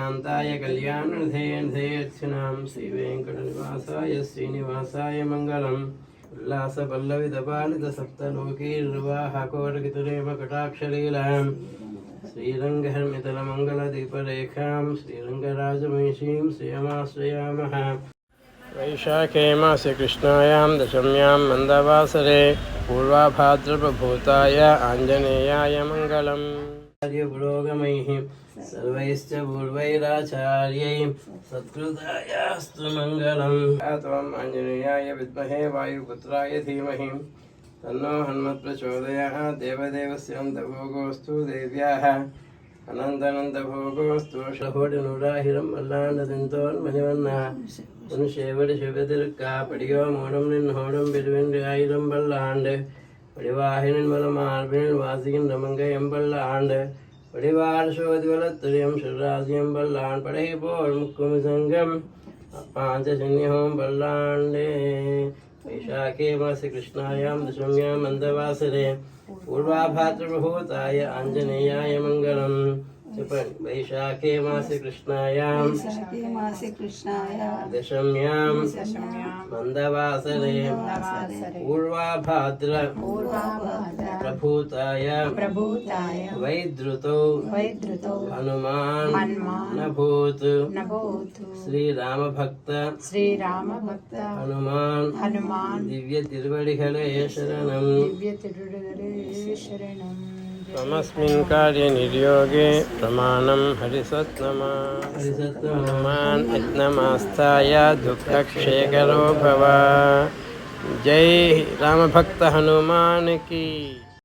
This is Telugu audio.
శ్రీకాంతాయ కళ్యాణధేయధేయర్చనాం శ్రీ వెంకటనివాసాయ శ్రీనివాసాయ మంగళం. ఉల్లాస పల్లవిదపాలిత సప్తలోకీర్వాహకోరకితురేమ కటాక్షలీలాం శ్రీరంగహర్మితలమంగళదీపరేఖాం శ్రీరంగరాజమహిషీం శ్రియమాశ్రయామః. వైశాఖే మాసే కృష్ణాయాం దశమ్యాం మందవాసరే. పూర్వాభాద్రప్రభూతాయ ఆంజనేయాయ మంగళం. पुरोगमैः सर्वैश्च पूर्वैराचार्यै सत्कृतायास्तु मङ्गलम् त्वम् अञ्जनेयाय विद्महे वायुपुत्राय धीमहि तन्नो हनुमत्प्रचोदयः देवदेवस्यं दभोगोऽस्तु देव्याः अनन्तनन्दभोगोऽस्तु षहोटिनुराहिरं मल्लाण्डदिन्तोन्मणिवन्नः पुनशेवडि शिवतिर्का पडियो मूढं निन्होडं बिरुविन्द्रायुधं बल्लाण्ड வடிவாகினின் மலமார்பினில் வாசிகின்ற மங்கை எம்பல்ல ஆண்டு. வடிவால் சோதி வளத்திரியம் சிறாசியம் பல்லான் படை போல் முக்குமி சங்கம். அப்பாந்த சின்னியோம் பல்லாண்டே. वैशाखे मासि कृष्णायां दशम्याम् मन्दवासरे पूर्वाभाद्रभूताय आञ्जनेयाय मङ्गलम् वैशाखे मासे कृष्णायां मासे मन्दवासरे पूर्वाभाद्र प्रभूताय वैद्रुतौ। हनुमान्। नभूत्। श्रीरामभक्त। श्रीरामभक्त। हनुमान्। हनुमान्। शरणम् त्वमस्मिन् कार्ये निर्योगे प्रमाणं हरिसत्नमा हरिसत्तमान् यत्नमास्थाय दुःखक्षेकरो भव जय रामभक्त हनुमान की